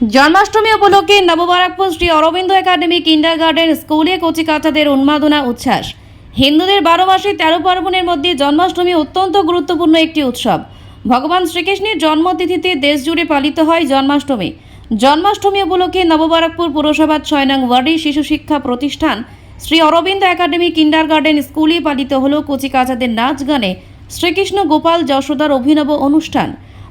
জন্মাষ্টমী উপলক্ষে Nababarrackpur Shri Aurobindo academy kindergarten স্কুলে কচিকাচাদের উন্মাদনা উচ্ছ্বাস। হিন্দুদের বারো মাসে তেরো পার্বণের মধ্যে জন্মাষ্টমী অত্যন্ত গুরুত্বপূর্ণ একটি উৎসব। ভগবান শ্রীকৃষ্ণের জন্মতিথিতে দেশজুড়ে পালিত হয় জন্মাষ্টমী। জন্মাষ্টমী উপলক্ষে নববারাকপুর পুরসভার ছয় নং ওয়ার্ডে শিশু শিক্ষা প্রতিষ্ঠান Shri Aurobindo academy kindergarten স্কুলে পালিত হল কচিকাচাদের নাচ গানে শ্রীকৃষ্ণ গোপাল যশোদার অভিনব অনুষ্ঠান।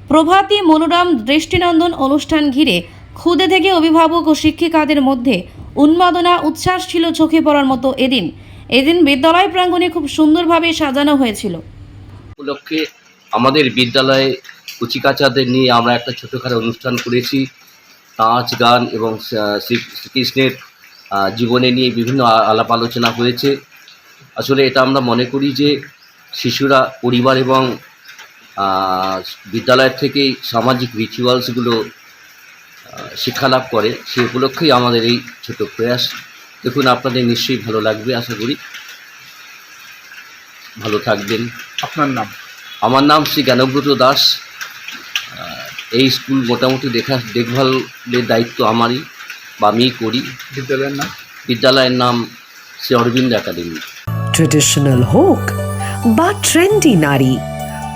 প্রভাতী মনোরম দৃষ্টিনন্দন অনুষ্ঠান ঘিরে ক্ষুদে থেকে অভিভাবক ও শিক্ষিকাদের মধ্যে উন্মাদনা, উচ্ছ্বাস ছিল চোখে পড়ার মতো এদিন। এদিন বিদ্যালয় প্রাঙ্গণে খুব সুন্দরভাবে সাজানো হয়েছিল। উপলক্ষে আমাদের বিদ্যালয়ে কুচিকাচাদের নিয়ে আমরা একটা ছোটোখাটো অনুষ্ঠান করেছি। নাচ, গান এবং শ্রী- শ্রীকৃষ্ণের জীবনে নিয়ে বিভিন্ন আলাপ আলোচনা হয়েছে। আসলে এটা আমরা মনে করি যে শিশুরা, পরিবার এবং বিদ্যালয়ের থেকেই সামাজিক রিচুয়ালসগুলো শিক্ষা লাভ করে সেই উপলক্ষেই আমাদের এই ছোট প্রয়াস। দেখুন আপনাদের নিশ্চয়ই ভালো লাগবে আশা করি। ভালো থাকবেন। আপনার নাম? আমার নাম শ্রী জ্ঞানব্রত দাস। এই স্কুল মোটামুটি দেখা দেখভালের দায়িত্ব আমারই বা আমি করি। বিদ্যালয়ের নাম? বিদ্যালয়ের নাম শ্রী অরবিন্দ একাডেমি। ট্রেডিশনাল হোক বা ট্রেন্ডি নারী